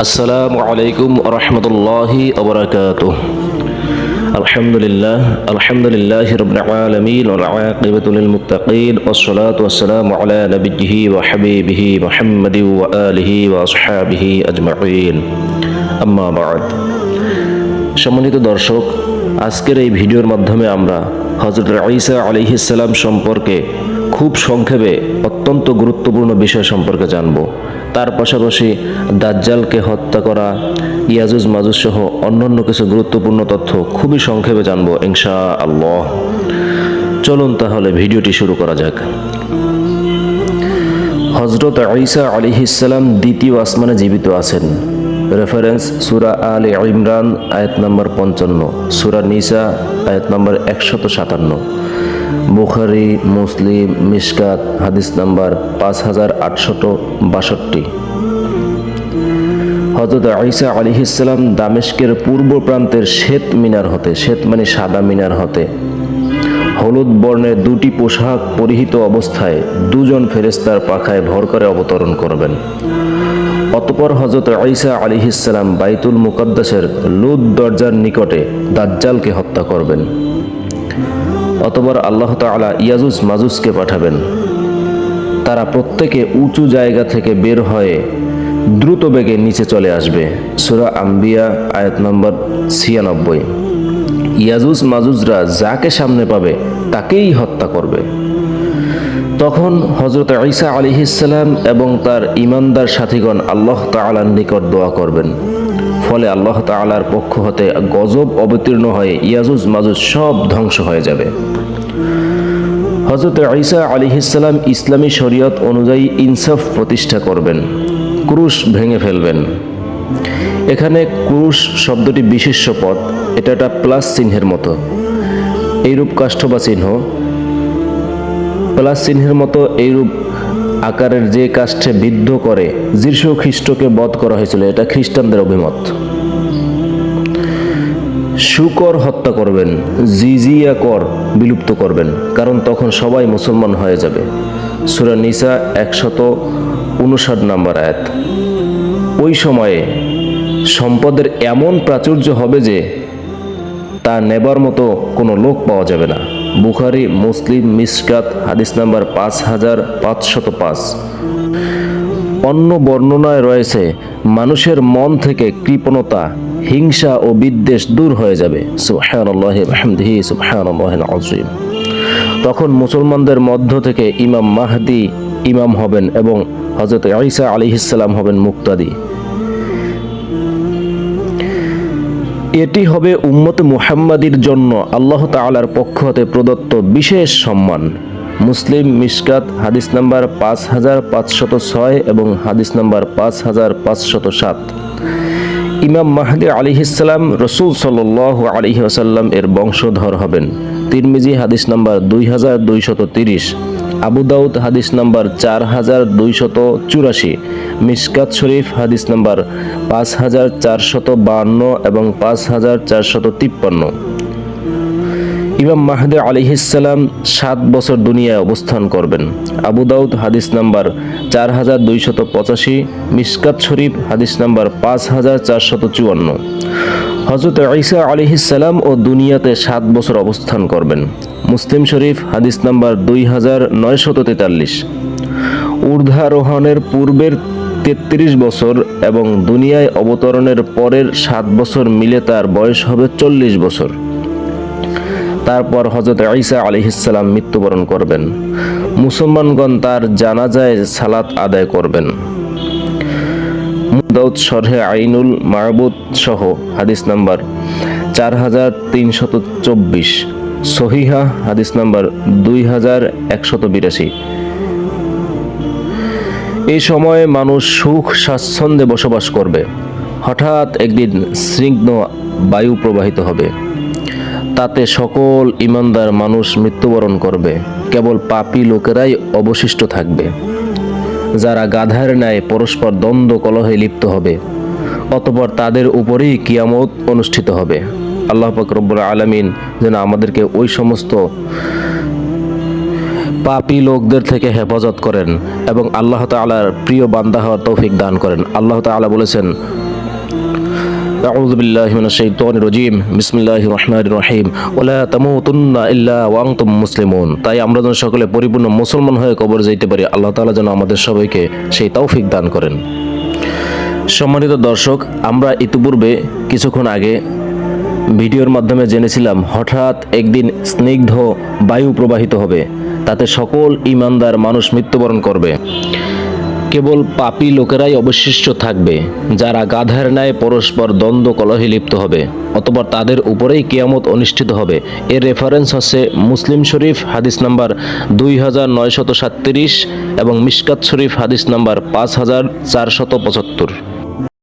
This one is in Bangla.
আসসালামু আলাইকুম রহমতুল্লাহি ওবরাকাতুহ الحمد لله الحمد لله رب العالمين والعاقبة للمتقين والصلاة والسلام على نبيه وحبيبه محمد وآله وأصحابه أجمعين أما بعد সম্মানিত দর্শক আজকের এই ভিডিওর মাধ্যমে আমরা হজরত ঈসা আলিহিসাল্লাম সম্পর্কে খুব সংক্ষেপে অত্যন্ত গুরুত্বপূর্ণ বিষয় সম্পর্কে জানব। তার পাশাপাশি দাজ্জালকে হত্যা করা, ইয়াজুজ মাজুজ সহ অন্যান্য কিছু গুরুত্বপূর্ণ তথ্য খুবই সংক্ষেপে জানব ইনশা আল্লাহ চলুন তাহলে ভিডিওটি শুরু করা যাক। হজরত ঈসা আলিহিসাল্লাম দ্বিতীয় আসমানে জীবিত আছেন। রেফারেন্স সুরা আল ইমরান, আয়াত নম্বর পঞ্চান্ন। সুরা নিসা, আয়াত নম্বর একশত সাতান্ন। বুখারি, মুসলিম, মিশকাত, হাদিস নাম্বার পাঁচ হাজার আটশত বাষট্টি। হজরত ঈসা আলিহিসাল্লাম দামেস্কের পূর্ব প্রান্তের শ্বেত মিনার হতে, শ্বেত মানে সাদা মিনার হতে, হলুদ বর্ণের দুটি পোশাক পরিহিত অবস্থায় দুজন ফেরেস্তার পাখায় ভর করে অবতরণ করবেন। অতপর হজরত ঈসা আলিহিসাল্লাম বাইতুল মুকদ্দাসের লুদ দরজার নিকটে দাজ্জালকে হত্যা করবেন। অতপর আল্লাহ তাআলা ইয়াজুজ মাজুজকে পাঠাবেন। তারা প্রত্যেকে উঁচু জায়গা থেকে বের হয়ে দ্রুত বেগে নিচে চলে আসবে। সুরা আম্বিয়া, আয়াত নম্বর ছিয়ানব্বই। ইয়াজুজ মাজুজরা যাকে সামনে পাবে, তাকেই হত্যা করবে। তখন হজরত ঈসা আলিহিসাল্লাম এবং তার ইমানদার সাথীগণ আল্লাহ তাআলার নিকট দোয়া করবেন। ফলে আল্লাহ তাআলার পক্ষ হতে গজব অবতীর্ণ হয়ে ইয়াজুজ মাজুজ সব ধ্বংস হয়ে যাবে। হজরত ঈসা আলিহিসাল্লাম ইসলামী শরীয়ত অনুযায়ী ইনসাফ প্রতিষ্ঠা করবেন, ক্রুশ ভেঙে ফেলবেন। এখানে ক্রুশ শব্দটি বিশেষ্য পদ, এটা একটা প্লাস চিহ্নের মতো। এইরূপ কাষ্ঠ বা চিহ্ন, প্লাস চিহ্নের মতো এইরূপ আকারের যে কাষ্ঠে বিদ্ধ করে যীশু খ্রিস্টকে বধ করা হয়েছিল, এটা খ্রিস্টানদের অভিমত। শুকর হত্যা করবেন, জিজিয়া কর বিলুপ্ত করবেন, কারণ তখন সবাই মুসলমান হয়ে যাবে। সুরা নিসা একশত উনষাট নাম্বার আয়াত। ওই সময়ে সম্পদের এমন প্রাচুর্য হবে যে তা নেবার মতো কোনো লোক পাওয়া যাবে না। বুখারি, মুসলিম, মিসকাত, হাদিস নাম্বার পাঁচ হাজার পাঁচশত পাঁচ। অন্য বর্ণনায় রয়েছে, মানুষের মন থেকে কৃপণতা, হিংসা ও বিদ্বেষ দূর হয়ে যাবে। তখন মুসলমানদের মধ্য থেকে ইমাম মাহদি ইমাম হবেন এবং হজরত ঈসা আলিহিসাল্লাম হবেন মুক্তাদি। এটি হবে উম্মত মুহাম্মাদির জন্য আল্লাহ তাআলার পক্ষ হতে প্রদত্ত বিশেষ সম্মান। মুসলিম মিশকাত হাদিস নাম্বার পাঁচ হাজার পাঁচশত ছয় এবং হাদিস নাম্বার পাঁচ হাজার পাঁচশত সাত। ইমাম মাহদি আলিহিসাল্লাম রসুল সাল আলিহি আসাল্লাম এর বংশধর হবেন। তিরমিজি হাদিস নাম্বার দুই হাজার দুইশত তিরিশ। আবু দাউদ, হাদিস নাম্বার চার হাজার দুইশত চুরাশি। মিসকাত শরীফ, হাদিস নাম্বার পাঁচ হাজার চারশত বাহান্ন এবং পাঁচ হাজার চারশত তিপ্পান্ন। ইমাম মাহদে আলিহিসাল্লাম সাত বছর দুনিয়ায় অবস্থান করবেন। আবু দাউদ, হাদিস নাম্বার চার হাজার দুইশত পঁচাশি। মিসকাত শরীফ, হাদিস নাম্বার পাঁচ হাজার চারশত চুয়ান্ন। হজরত ঈসা আলিহিসাল্লাম ও দুনিয়াতে সাত বছর অবস্থান করবেন। মুসলিম শরীফ, হাদিস নাম্বার দুই হাজার নয়শত তেতাল্লিশ। ঊর্ধ্বারোহণের পূর্বের তেত্রিশ বছর এবং দুনিয়ায় অবতরণের পরের সাত বছর মিলে তার বয়স হবে চল্লিশ বছর। তারপর হজরত ঈসা আলিহিসাল্লাম মৃত্যুবরণ করবেন। মুসলমানগণ তার জানাজায় সালাত আদায় করবেন। দাউদ শরহে আইনুল মারবুত সহ হাদিস নাম্বার চার হাজার তিনশত চব্বিশ। সহিহা হাদিস নাম্বার দুই হাজার একশত বিরাশি। এই সময়ে মানুষ সুখ, স্বাচ্ছন্দ্যে বসবাস করবে। হঠাৎ একদিন স্নিগ্ধ বায়ু প্রবাহিত হবে। তাতে সকল ইমানদার মানুষ মৃত্যুবরণ করবে। কেবল পাপী লোকেরাই অবশিষ্ট থাকবে। যারা গাধার ন্যায় পরস্পর দ্বন্দ্ব কলহে লিপ্ত হবে, অতপর তাদের উপরেই কিয়ামত অনুষ্ঠিত হবে। আল্লাহ পাক রব্বুল আলমিন যেন আমাদেরকে ওই সমস্ত পাপী লোকদের থেকে হেফাজত করেন এবং আল্লাহ তাআলার প্রিয় বান্দা হওয়ার তৌফিক দান করেন আল্লাহ তাআলা বলেছেন أعوذ بالله من الشيطان الرجيم بسم الله الرحمن الرحيم ولا تموتن إلا وأنتم مسلمون তাই আমরা যেন সকলে পরিপূর্ণ মুসলমান হয়ে কবর যাইতে পারি আল্লাহ তাআলা যেন আমাদের সবাইকে সেই তৌফিক দান করেন সম্মানিত দর্শক আমরা ইতিপূর্বে কিছুক্ষণ আগে ভিডিওর মাধ্যমে জেনেছিলাম হঠাৎ একদিন স্নিগ্ধ বায়ু প্রবাহিত হবে। তাতে সকল ইমানদার মানুষ মৃত্যুবরণ করবে। কেবল পাপী লোকেরাই অবশিষ্ট থাকবে, যারা গাধার ন্যায় পরস্পর দ্বন্দ্ব কলহে লিপ্ত হবে, অতপর তাদের উপরেই কেয়ামত অনুষ্ঠিত হবে। এর রেফারেন্স হচ্ছে মুসলিম শরীফ, হাদিস নাম্বার দুই হাজার নয়শত সাতত্রিশ এবং মিশকাত শরীফ, হাদিস নাম্বার পাঁচ হাজার চারশত পঁচাত্তর।